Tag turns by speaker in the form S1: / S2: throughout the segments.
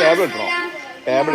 S1: Table
S2: ഇട്ടണോ
S1: table.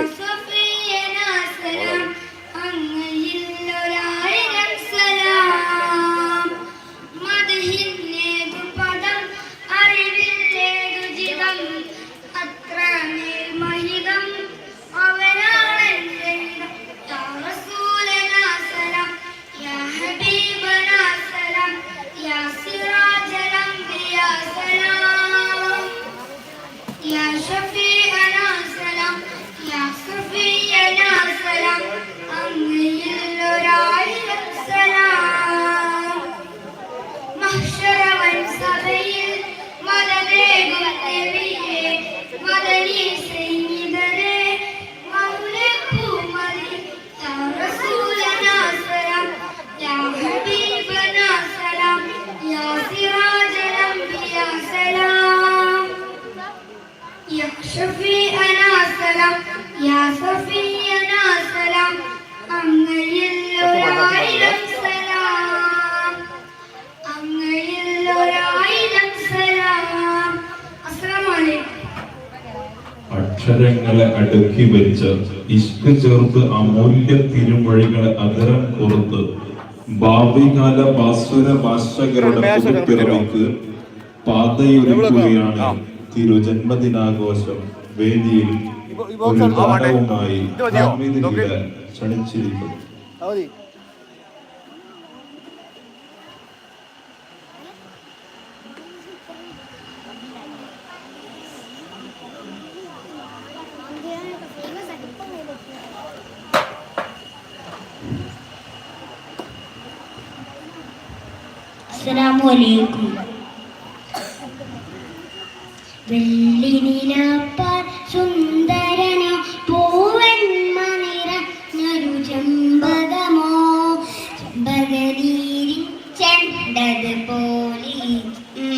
S2: mahşer
S3: അക്ഷരങ്ങളെ അടുക്കി വെച്ച് ഇഷ്ക ചേർത്ത് അമൂല്യ തിരുമൊഴികളെ അകരം പുറത്ത് ഭാവികാല ഭാസ്വര ഭാഷകരുടെ പുതുപ്പിറവിക്ക് പാതയൊരുക്കുകയാണ് തിരുജന്മദിനാഘോഷം വേദിയിൽ ഒരു ഗാനവുമായി ക്ഷണിച്ചിരിക്കുന്നു.
S2: അസ്സലാമു അലൈക്കും വെള്ളി നിലപ്പാൽ സുന്ദരനോ പൂവന്മ നിറഞ്ഞൊരു ചെമ്പകമോ ചെമ്പകനീരി ചെണ്ടത് പോലെ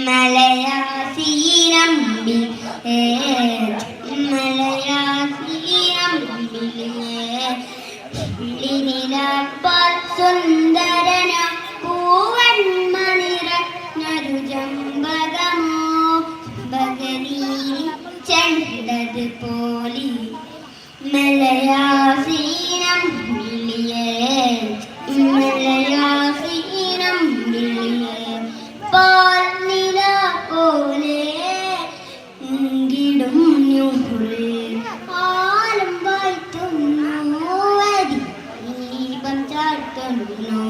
S2: മലയാസീരമ്പി ഏ മലയാസീനം വിളിയേ മലയാസീനം വിളിയേ പാൽ നില പോലെ ഞുഹുറേ ആലം വായ്ത്തുന്നു ദീപം ചാർത്തുന്നു